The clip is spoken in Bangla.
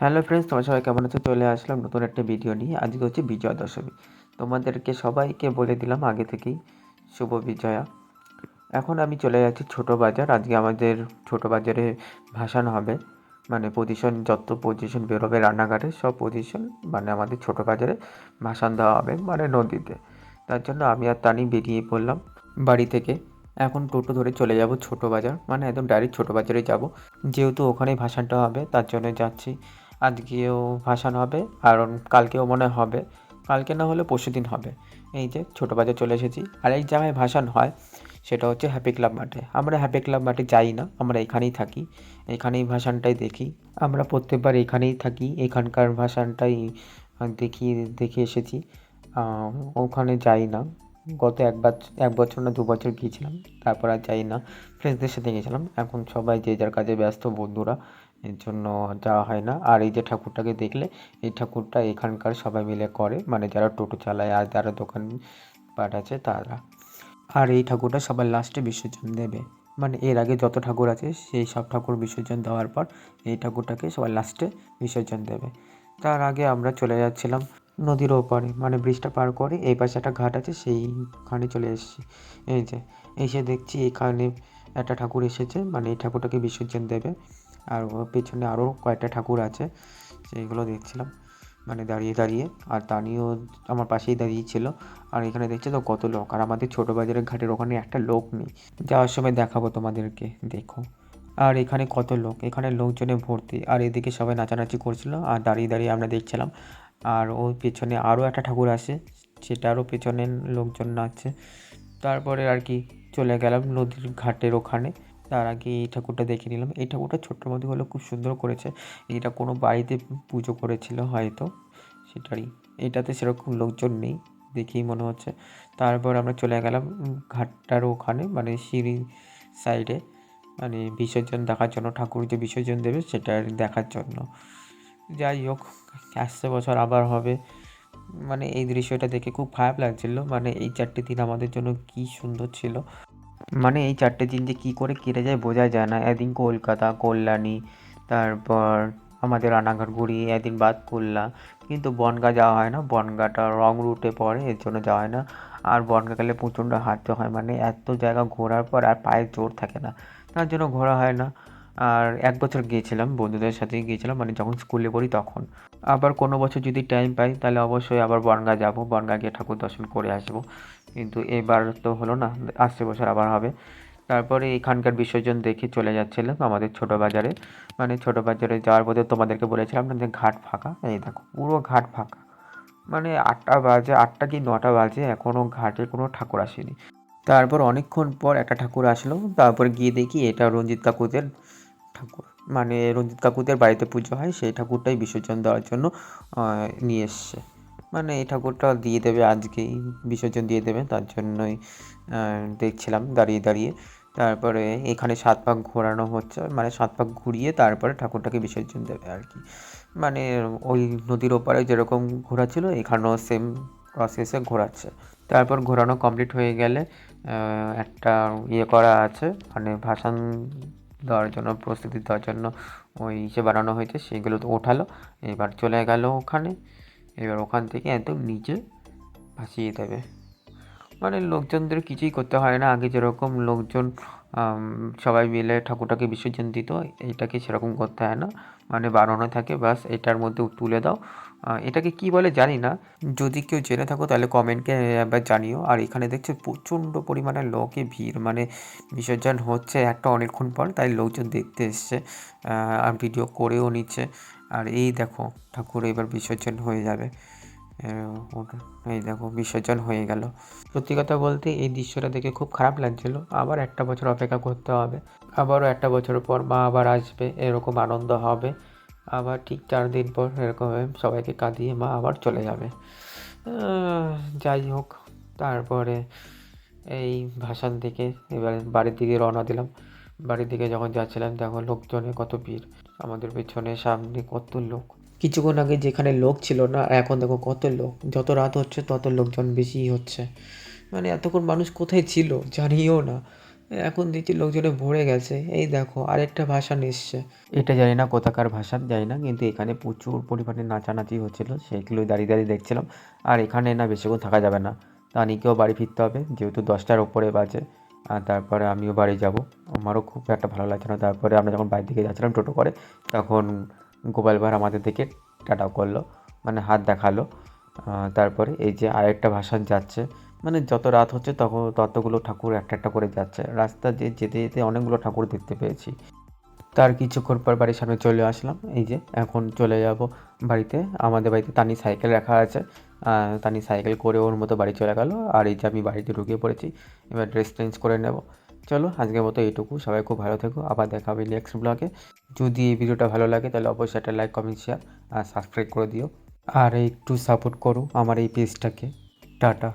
হ্যালো ফ্রেন্ডস তোমার সবাই কেমন আছো? চলে আসলাম নতুন একটা ভিডিও নিয়ে। আজকে হচ্ছে বিজয়া দশমী তোমাদেরকে সবাইকে বলে দিলাম আগে থেকেই, শুভ বিজয়া। এখন আমি চলে যাচ্ছি ছোটো বাজার। আজকে আমাদের ছোটো বাজারে ভাসান হবে। মানে পজিশন যত পজিশন বেরোবে রান্নাঘাটে সব পজিশন মানে আমাদের ছোটো বাজারে ভাসান দেওয়া হবে মানে নদীতে। তার জন্য আমি আর তানি বেরিয়ে পড়লাম বাড়ি থেকে। এখন টোটো ধরে চলে যাব ছোটো বাজার। মানে একদম ডাইরেক্ট ছোট বাজারে যাব। যেহেতু ওখানেই ভাসানটা হবে, তার জন্য যাচ্ছি। আজকেও ভাসান হবে আর কালকেও মনে হবে। কালকে না হলে পরশু দিন হবে। এই যে ছোটো বাজার চলে এসেছি। আর এক জায়গায় ভাসান হয়, সেটা হচ্ছে হ্যাপি ক্লাব মাঠে আমরা হ্যাপি ক্লাব মাঠে যাই না, আমরা এখানেই থাকি। এখানেই ভাসানটাই দেখি। আমরা প্রত্যেকবার এখানেই থাকি, এখানকার ভাসানটাই দেখি, দেখে এসেছি। ওখানে যাই না। গত একবার এক বছর না দু বছর গিয়েছিলাম, তারপর আর যাই না। ফ্রেন্ডসদের সাথে গেছিলাম। এখন সবাই যে যার কাজে ব্যস্ত, বন্ধুরা এর জন্য যাওয়া হয় না। আর এই যে ঠাকুরটাকে দেখলে, এই ঠাকুরটা এখানকার সবাই মিলে করে। মানে যারা টোটো চালায় আর যারা দোকান পাট আছে, তারা। আর এই ঠাকুরটা সবার লাস্টে বিসর্জন দেবে। মানে এর আগে যত ঠাকুর আছে, সেই সব ঠাকুর বিসর্জন দেওয়ার পর এই ঠাকুরটাকে সবার লাস্টে বিসর্জন দেবে। তার আগে আমরা চলে যাচ্ছিলাম নদীর ওপারে। মানে ব্রিজটা পার করে এই পাশে একটা ঘাট আছে, সেইখানে চলে এসেছি। এই যে, এসে দেখছি এখানে একটা ঠাকুর এসেছে। মানে এই ঠাকুরটাকে বিসর্জন দেবে। আর ওর পেছনে আরও কয়েকটা ঠাকুর আছে, সেইগুলো দেখছিলাম। মানে দাঁড়িয়ে দাঁড়িয়ে, আর তানিও আমার পাশেই দাঁড়িয়ে ছিল। আর এখানে দেখছ তো কত লোক, আর আমাদের ছোটো বাজারের ঘাটের ওখানে একটা লোক নেই। যাওয়ার সময় দেখাবো তোমাদেরকে, দেখো। আর এখানে কত লোক, এখানে লোকজনে ভর্তি। আর এদিকে সবাই নাচানাচি করছিল, আর দাঁড়িয়ে দাঁড়িয়ে আমরা দেখছিলাম। আর ওর পেছনে আরও একটা ঠাকুর আছে, সেটারও পেছনে লোকজন নাচছে। তারপরে আর কি চলে গেলাম নদীর ঘাটের ওখানে। তার আগে এই ঠাকুরটা দেখে নিলাম। এই ঠাকুরটা ছোট্ট মধ্যে হলেও খুব সুন্দর করেছে। এটা কোনো বাড়িতে পুজো করেছিল হয়তো, সেটারই। এটাতে সেরকম লোকজন নেই, দেখেই মনে হচ্ছে। তারপর আমরা চলে গেলাম ঘাটটার ওখানে মানে সিঁড়ি সাইডে। মানে বিসর্জন দেখার জন্য, ঠাকুর যে বিসর্জন দেবে সেটা দেখার জন্য। যাই হোক, আসছে বছর, আবার হবে। মানে এই দৃশ্যটা দেখে খুব খারাপ লাগছিল। মানে এই চারটে দিন আমাদের জন্য কি সুন্দর ছিল। মানে এই চারটে দিন যে কী করে কেটে যায় বোঝা যায় না। একদিন কলকাতা, কল্যাণী, তারপর আমাদের রানাঘাট ঘুরি একদিন বাদ করলা কিন্তু বনগা যাওয়া হয় না, বনগাটা রং রুটে পড়ে, এর জন্য যাওয়া হয় না। আর বনগা গেলে প্রচণ্ড হাঁটতে হয় মানে এত জায়গা ঘোরার পর আর পায়ে জোর থাকে না। তার জন্য ঘোরা হয় না। আর এক বছর গিয়েছিলাম, বন্ধুদের সাথে গিয়েছিলাম মানে যখন স্কুলে পড়ি তখন। আবার কোনো বছর যদি টাইম পাই, তাহলে অবশ্যই আবার বনগা যাব, বনগা গিয়ে ঠাকুর দর্শন করে আসব। কিন্তু এবার তো হলো না, আসছে বছর আবার হবে। তারপরে এখানকার বিসর্জন দেখে চলে যাচ্ছিলাম আমাদের ছোটো বাজারে। মানে ছোটো বাজারে যাওয়ার পথে তোমাদেরকে বলেছিলাম না যে ঘাট ফাঁকা, এই দেখো, পুরো ঘাট ফাঁকা। মানে আটটা বাজে, আটটা কি নটা বাজে এখনও ঘাটে কোনো ঠাকুর আসেনি। তারপর অনেকক্ষণ পর একটা ঠাকুর আসলো, তারপর গিয়ে দেখি এটা রঞ্জিত কাকুদের ঠাকুর। মানে রঞ্জিত কাকুদের বাড়িতে পুজো হয়, সেই ঠাকুরটাই বিসর্জন দেওয়ার জন্য নিয়ে এসছে। মানে এই ঠাকুরটা দিয়ে দেবে আজকেই, বিসর্জন দিয়ে দেবে, তার জন্যই দেখছিলাম দাঁড়িয়ে দাঁড়িয়ে। তারপরে এখানে সাত পাক ঘোরানো হচ্ছে মানে সাত পাক ঘুরিয়ে তারপরে ঠাকুরটাকে বিসর্জন দেবে আর কি। মানে ওই নদীর ওপারে যেরকম ঘোরাচ্ছিল, এখানেও সেম প্রসেসে ঘোরাচ্ছে। তারপর ঘোরানো কমপ্লিট হয়ে গেলে একটা ইয়ে করা আছে মানে ভাসান দেওয়ার জন্য, প্রস্তুতি দেওয়ার জন্য ওই ইসে বানানো হয়েছে সেগুলো তো ওঠালো। এবার চলে গেল ওখানে। এবার ওখান থেকে একদম নিচে ভাসিয়ে দেবে। মানে লোকজনদের কিছুই করতে হয় না। আগে যেরকম লোকজন সবাই মিলে ঠাকুরটাকে বিসর্জন দিত এইটাকে সেরকম করতে হয় না। মানে বানানো থাকে বাস এটার মধ্যে তুলে দাও। এটাকে কি বলে জানি না। যদি কেউ জেনে থাকো তাহলে কমেন্টকে একবার জানিও। আর এখানে দেখছ প্রচণ্ড পরিমাণে লোকে ভিড়। মানে বিসর্জন হচ্ছে একটা অনেকক্ষণ পর, তাই লোকজন দেখতে এসছে। আর ভিডিও করেও নিচ্ছে। আর এই দেখো ঠাকুর এবার বিসর্জন হয়ে যাবে। এই দেখো বিসর্জন হয়ে গেল। সত্যি কথা বলতে এই দৃশ্যটা দেখে খুব খারাপ লাগছিল। আবার একটা বছর অপেক্ষা করতে হবে। আবারও একটা বছর পর মা আবার আসবে, এরকম আনন্দ হবে। আবার ঠিক চার দিন পর এরকম সবাইকে কাঁদিয়ে মা আবার চলে যাবে। যাই হোক, তারপরে এই ভাসান থেকে এবার বাড়ির দিকে রওনা দিলাম। বাড়ির দিকে যখন যাচ্ছিলাম, দেখো লোকজনে কত ভিড়। আমাদের পেছনে সামনে কত লোক। কিছুক্ষণ আগে যেখানে লোক ছিল না এখন দেখো কত লোক। যত রাত হচ্ছে, তত লোকজন বেশি হচ্ছে। মানে এতক্ষণ মানুষ কোথায় ছিল জানিও না। এখন দেখছি লোকজনে ভরে গেছে। এই দেখো, আরেকটা ভাষা এসছে। এটা জানি না কোথাকার ভাষা, জানি না, কিন্তু এখানে প্রচুর পরিমাণে নাচানাচি হচ্ছিল। সেইগুলো দাঁড়িয়ে দাঁড়িয়ে দেখছিলাম। আর এখানে না বেশিক্ষণ থাকা যাবে না। তানিকেও বাড়ি ফিরতে হবে, যেহেতু দশটার ওপরে বাজে। আর তারপরে আমিও বাড়ি যাব। আমারও খুব একটা ভালো লাগছে না। তারপরে আমরা যখন বাড়ির দিকে যাচ্ছিলাম টোটো করে, তখন গোপাল ভাঁড় আমাদের দিকে টাটা করল মানে হাত দেখাল। তারপরে এই যে আরেকটা ভাসান যাচ্ছে মানে যত রাত হচ্ছে তখন ততগুলো ঠাকুর একটা একটা করে যাচ্ছে। রাস্তা দিয়ে যেতে যেতে অনেকগুলো ঠাকুর দেখতে পেয়েছি। তার কিছুক্ষণ পর বাড়ির সামনে চলে আসলাম। এই যে এখন চলে যাব বাড়িতে। আমাদের বাড়িতে তানি সাইকেল রাখা আছে। তানি সাইকেল করে ওর মতো বাড়ি চলে গেল। আর এই যে আমি বাড়িতে ঢুকে পড়েছি। এবার ড্রেস চেঞ্জ করে নেব। চলো আজকের মতো এইটুকু। সবাই খুব ভালো থেকো। আবার দেখা হবে নেক্সট ব্লগে যদি এই ভিডিওটা ভালো লাগে তাহলে অবশ্যই একটা লাইক কমেন্ট শেয়ার আর সাবস্ক্রাইব করে দিও। আর একটু সাপোর্ট করো আমার এই পেজটাকে টাটা।